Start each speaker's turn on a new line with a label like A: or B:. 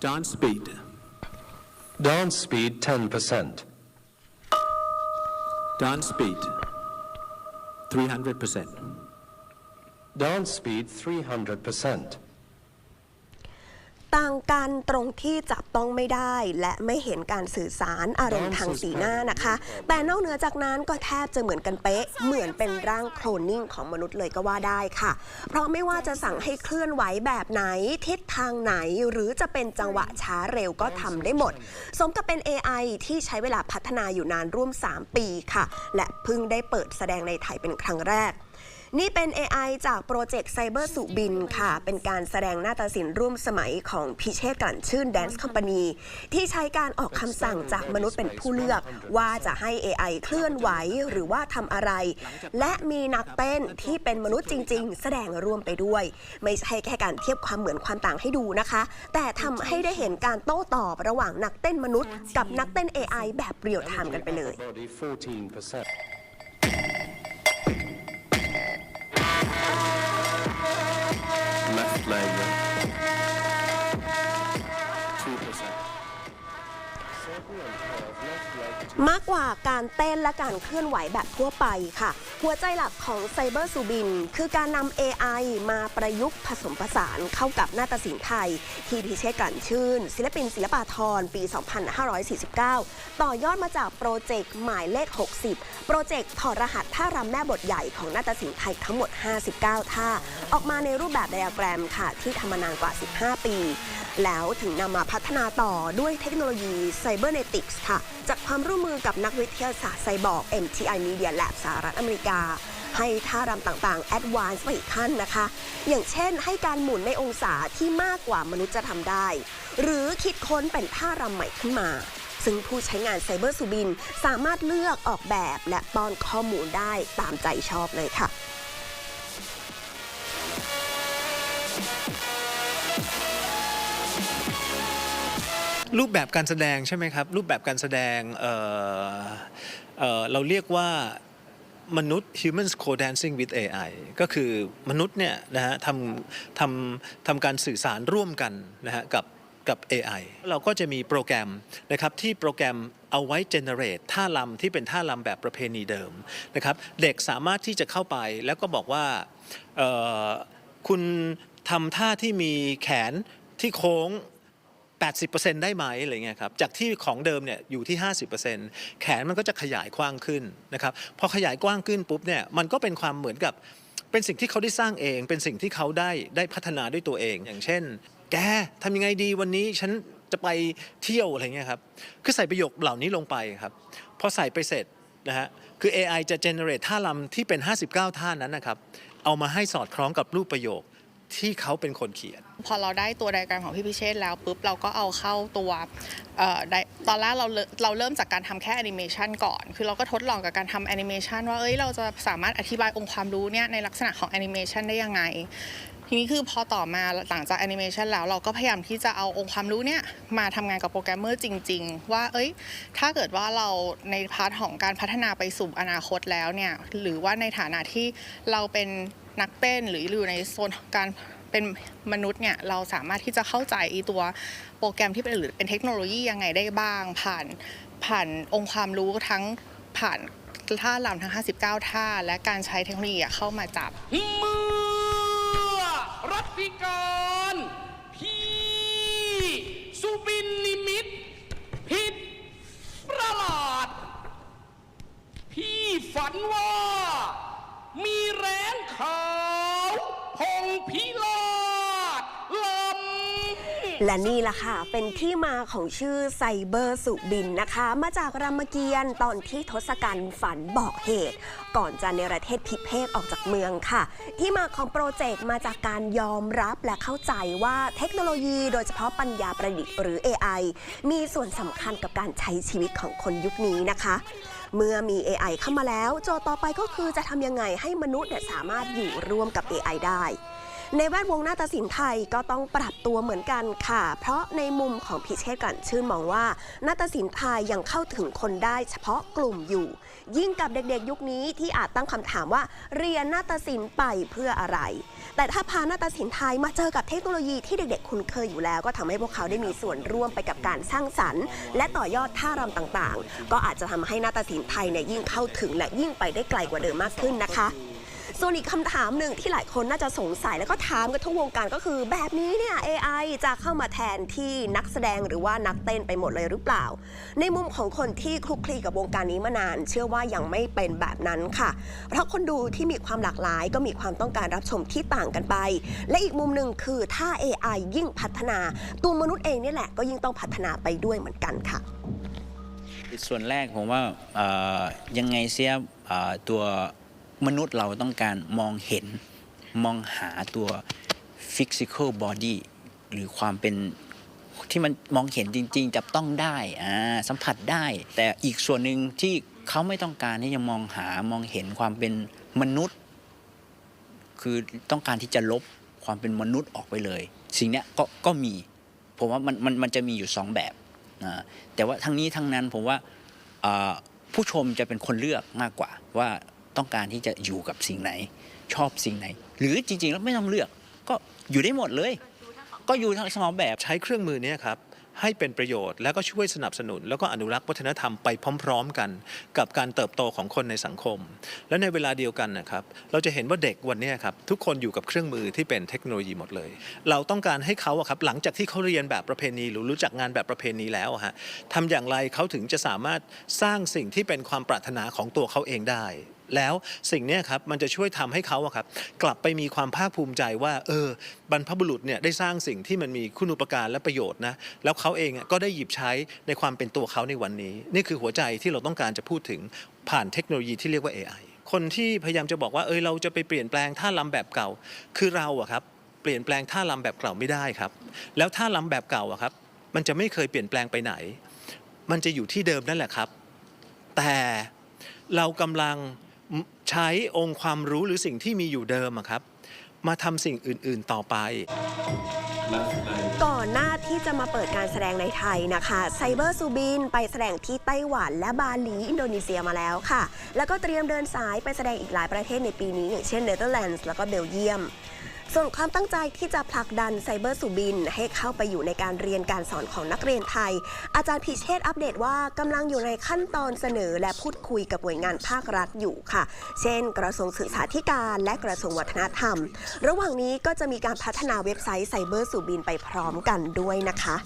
A: Dance speed.
B: Dance speed 10%.
A: Dance speed. 300%.
B: Dance speed 300%.
C: ต่างกันตรงที่จับต้องไม่ได้ และไม่เห็นการสื่อสารอารมณ์ทางสีหน้านะคะ แต่นอกเหนือจากนั้นก็แทบจะเหมือนกันเป๊ะ เหมือนเป็นร่างโคลนนิ่งของมนุษย์เลยก็ว่าได้ค่ะ เพราะไม่ว่าจะสั่งให้เคลื่อนไหวแบบไหน ทิศทางไหนหรือจะเป็นจังหวะช้าเร็วก็ทำได้หมด สมกับเป็น AI ที่ใช้เวลาพัฒนาอยู่นานร่วม 3 ปีค่ะ และเพิ่งได้เปิดแสดงในไทยเป็นครั้งแรก นี่เป็น AI จากโปรเจกต์ไซเบอร์สุบินค่ะ เป็นการแสดงหน้าตาศิลป์ร่วมสมัยของพิเชษกลั่นชื่น Dance Company ที่ใช้การออกคำสั่งจากมนุษย์เป็นผู้เลือก ว่าจะให้ AI เคลื่อนไหวหรือว่าทำอะไร และมีนักเต้นที่เป็นมนุษย์จริง ๆ แสดงร่วมไปด้วย ไม่ใช่แค่การเทียบความเหมือนความต่างให้ดูนะคะ แต่ทำให้ได้เห็นการโต้ตอบระหว่างนักเต้นมนุษย์ กับนักเต้น AI แบบเรียลไทม์กันไปเลยากการเต้นและการเคลื่อนไหวแบบทั่วไปค่ะ หัวใจหลักของไซเบอร์ซูบิน คือการนำ AI มาประยุกต์ผสมผสานเข้ากับนาฏศิลป์ไทย ที่พิเชษกันชื่น ศิลปินศิลปาธรปี 2549 ต่อยอดมาจากโปรเจกต์หมายเลข 60 โปรเจกต์ถอดรหัสท่ารำแม่บทใหญ่ของนาฏศิลป์ไทยทั้งหมด 59 ท่า ออกมาในรูปแบบไดอะแกรมค่ะ ที่ทำมานานกว่า 15 ปีแล้วถึงนำมาพัฒนาต่อด้วยเทคโนโลยี Cybernetics ค่ะ จากความร่วมมือกับนักวิทยาศาสตร์ไซบอร์ก MTI Media Lab สหรัฐอเมริกา ให้ท่ารำต่างๆ แอดวานซ์ไปอีกขั้นนะคะ อย่างเช่นให้การหมุนในองศาที่มากกว่ามนุษย์จะทำได้ หรือคิดค้นเป็นท่ารำใหม่ขึ้นมา ซึ่งผู้ใช้งานไซเบอร์สุบิน สามารถเลือกออกแบบและป้อนข้อมูลได้ตามใจชอบเลยค่ะ
D: รูปแบบการแสดงใช่ไหมครับ รูปแบบการแสดงเเราเรียกว่ามนุษย์ humans co-dancing with AI ก็คือมนุษย์เนี่ยนะฮะทำทำทำการสื่อสารร่วมกันนะฮะกับกับ AI เราก็จะมีโปรแกรมนะครับที่โปรแกรมเอาไว้ generate ท่าลำที่เป็นท่าลำแบบประเพณีเดิมนะครับเด็กสามารถที่จะเข้าไปแล้วก็บอกว่าคุณทำท่าที่มีแขนที่โค้ง 80%ได้ไหมอะไรเงี้ยครับจากที่ของเดิมเนี่ยอยู่ที่ 50%แขนมันก็จะขยายกว้างขึ้นนะครับพอขยายกว้างขึ้นปุ๊บเนี่ยมันก็เป็นความเหมือนกับเป็นสิ่งที่เขาได้สร้างเอง เป็นสิ่งที่เขาได้ได้พัฒนาด้วยตัวเอง อย่างเช่น แกทำยังไงดีวันนี้ฉันจะไปเที่ยวอะไรเงี้ยครับคือใส่ประโยคเหล่านี้ลงไปครับพอใส่ไปเสร็จนะฮะคือ AI จะ generate ท่าลำที่เป็น 59 ท่านั้นนะครับเอามาให้สอดคล้องกับรูปประโยค ที่เขาเป็นคนเขียน
E: พอเราได้ตัวไดอะแกรมของพี่พิเชษแล้วปุ๊บเราก็เอาเข้าตัวตอนแรกเราเราเริ่มจากการทำแค่แอนิเมชันก่อน คือเราก็ทดลองกับการทำแอนิเมชันว่าเอ้ยเราจะสามารถอธิบายองค์ความรู้เนี่ยในลักษณะของแอนิเมชันได้ยังไง ทีนี้คือพอต่อมาหลังจากแอนิเมชันแล้วเราก็พยายามที่จะเอาองค์ความรู้เนี่ยมาทำงานกับโปรแกรมเมอร์จริง ๆ ว่าเอ้ย ถ้าเกิดว่าเราในพาร์ทของการพัฒนาไปสู่อนาคตแล้วเนี่ยหรือว่าในฐานะที่เราเป็นนักเต้นหรืออยู่ในโซนการเป็นมนุษย์เนี่ยเราสามารถที่จะเข้าใจอีตัวโปรแกรมที่เป็นหรือเป็นเทคโนโลยียังไงได้บ้าง ผ่านผ่านองค์ความรู้ทั้งผ่านท่าลำทั้ง 59 ท่า และการใช้เทคโนโลยีเข้ามาจับ
F: มื ธิการพี่สุบินนิมิตผิดประหลาด พี่ฝันว่ามีแรงขาวพงพิลา
C: และนี่ล่ะค่ะ เป็นที่มาของชื่อไซเบอร์สุบินนะคะ มาจากรามเกียรติ์ตอนที่ทศกัณฐ์ฝันบอกเหตุ ก่อนจะเนประเทศพิเภกออกจากเมืองค่ะ ที่มาของโปรเจกต์มาจากการยอมรับและเข้าใจว่าเทคโนโลยีโดยเฉพาะปัญญาประดิษฐ์หรือ AI มีส่วนสำคัญกับการใช้ชีวิตของคนยุคนี้นะคะ เมื่อมี AI เข้ามาแล้ว โจทย์ต่อไปก็คือจะทำยังไงให้มนุษย์สามารถอยู่ร่วมกับ AI ได้ ในแวดวงนาฏศิลป์ไทยก็ต้องปรับตัวเหมือนกันค่ะ เพราะในมุมของพิเชษกันชื่นมองว่านาฏศิลป์ไทยยังเข้าถึงคนได้เฉพาะกลุ่มอยู่ ยิ่งกับเด็กๆ ยุคนี้ที่อาจตั้งคำถามว่าเรียนนาฏศิลป์ไปเพื่ออะไร แต่ถ้าพานาฏศิลป์ไทยมาเจอกับเทคโนโลยีที่เด็กๆ คุ้นเคยอยู่แล้ว ก็ทำให้พวกเขาได้มีส่วนร่วมไปกับการสร้างสรรค์ และต่อยอดท่ารำต่างๆ ก็อาจจะทำให้นาฏศิลป์ไทยเนี่ยยิ่งเข้าถึงและยิ่งไปได้ไกลกว่าเดิมมากขึ้นนะคะ ส่วนอีกคำถามหนึ่งที่หลายคนน่าจะสงสัยแล้วก็ถามกันทุกวงการก็คือ แบบนี้เนี่ย AI จะเข้ามาแทนที่นักแสดงหรือว่านักเต้นไปหมดเลยหรือเปล่า ในมุมของคนที่คลุกคลีกับวงการนี้มานาน เชื่อว่ายังไม่เป็นแบบนั้นค่ะ เพราะคนดูที่มีความหลากหลาย ก็มีความต้องการรับชมที่ต่างกันไป และอีกมุมหนึ่งคือถ้า AI ยิ่งพัฒนา ตัวมนุษย์เองเนี่แหละก็ยิ่งต้องพัฒนาไปด้วยเหมือนกันค่ะ
G: ส่วนแรกผมว่ายังไงเสียตัว มนุษย์เราต้องการมองเห็นมองหาตัว physical body หรือความเป็นที่มันมองเห็นจริง ๆ จับต้องได้อ่าสัมผัสได้ แต่อีกส่วนหนึ่งที่เขาไม่ต้องการที่จะมองหามองเห็นความเป็นมนุษย์ คือต้องการที่จะลบความเป็นมนุษย์ออกไปเลย สิ่งนี้ก็ก็มี ผมว่ามันมันมันจะมีอยู่สองแบบนะแต่ว่าทั้งนี้ทั้งนั้นผมว่าผู้ชมจะเป็นคนเลือกมากกว่าว่า ต้องการที่จะอยู่กับสิ่งไหน ชอบสิ่งไหน หรือจริงๆแล้วไม่ต้องเลือก ก็อยู่ได้หมดเลย ก็อยู่ทั้งสองแบบ
D: ใช้เครื่องมือนี้ครับให้เป็นประโยชน์แล้วก็ช่วยสนับสนุน แล้วก็อนุรักษ์วัฒนธรรมไปพร้อม ๆ กัน กับการเติบโตของคนในสังคม และในเวลาเดียวกันนะครับ เราจะเห็นว่าเด็กวันนี้ครับทุกคนอยู่กับเครื่องมือที่เป็นเทคโนโลยีหมดเลย เราต้องการให้เขาครับหลังจากที่เขาเรียนแบบประเพณี หรือรู้จักงานแบบประเพณีแล้วฮะทำอย่างไรเขาถึงจะสามารถสร้างสิ่งที่เป็นความปรารถนาของตัวเขาเองได้ แล้วสิ่งนี้ครับมันจะช่วยทำให้เขาครับกลับไปมีความภาคภูมิใจว่าเออบรรพบุรุษเนี่ยได้สร้างสิ่งที่มันมีคุณูปการและประโยชน์นะแล้วเขาเองก็ได้หยิบใช้ในความเป็นตัวเขาในวันนี้ นี่คือหัวใจที่เราต้องการจะพูดถึงผ่านเทคโนโลยีที่เรียกว่า AI คนที่พยายามจะบอกว่าเออเราจะไปเปลี่ยนแปลงท่าลำแบบเก่า คือเราอะครับเปลี่ยนแปลงท่าลำแบบเก่าไม่ได้ครับ แล้วท่าลำแบบเก่าอะครับมันจะไม่เคยเปลี่ยนแปลงไปไหน มันจะอยู่ที่เดิมนั่นแหละครับ แต่เรากำลัง ใช้องค์ความรู้หรือสิ่งที่มีอยู่เดิมครับ มาทำสิ่งอื่น ๆต่อไป
C: ก่อนหน้าที่จะมาเปิดการแสดงในไทยนะคะไซเบอร์ซูบินไปแสดงที่ไต้หวันและบาหลีอินโดนีเซียมาแล้วค่ะ แล้วก็เตรียมเดินสายไปแสดงอีกหลายประเทศในปีนี้ อย่างเช่นเนเธอร์แลนด์แล้วก็เบลเยียม ส่วนความตั้งใจที่จะผลักดันไซเบอร์ซูบิน ให้เข้าไปอยู่ในการเรียนการสอนของนักเรียนไทย อาจารย์พิเชษ์อัปเดตว่ากำลังอยู่ในขั้นตอนเสนอ และพูดคุยกับหน่วยงานภาครัฐอยู่ค่ะ เช่น กระทรวงศึกษาธิการและกระทรวงวัฒนธรรม ระหว่างนี้ก็จะมีการพัฒนาเว็บไซต์ไซเบอร์ซูบินไปพร้อมกันด้วยนะคะ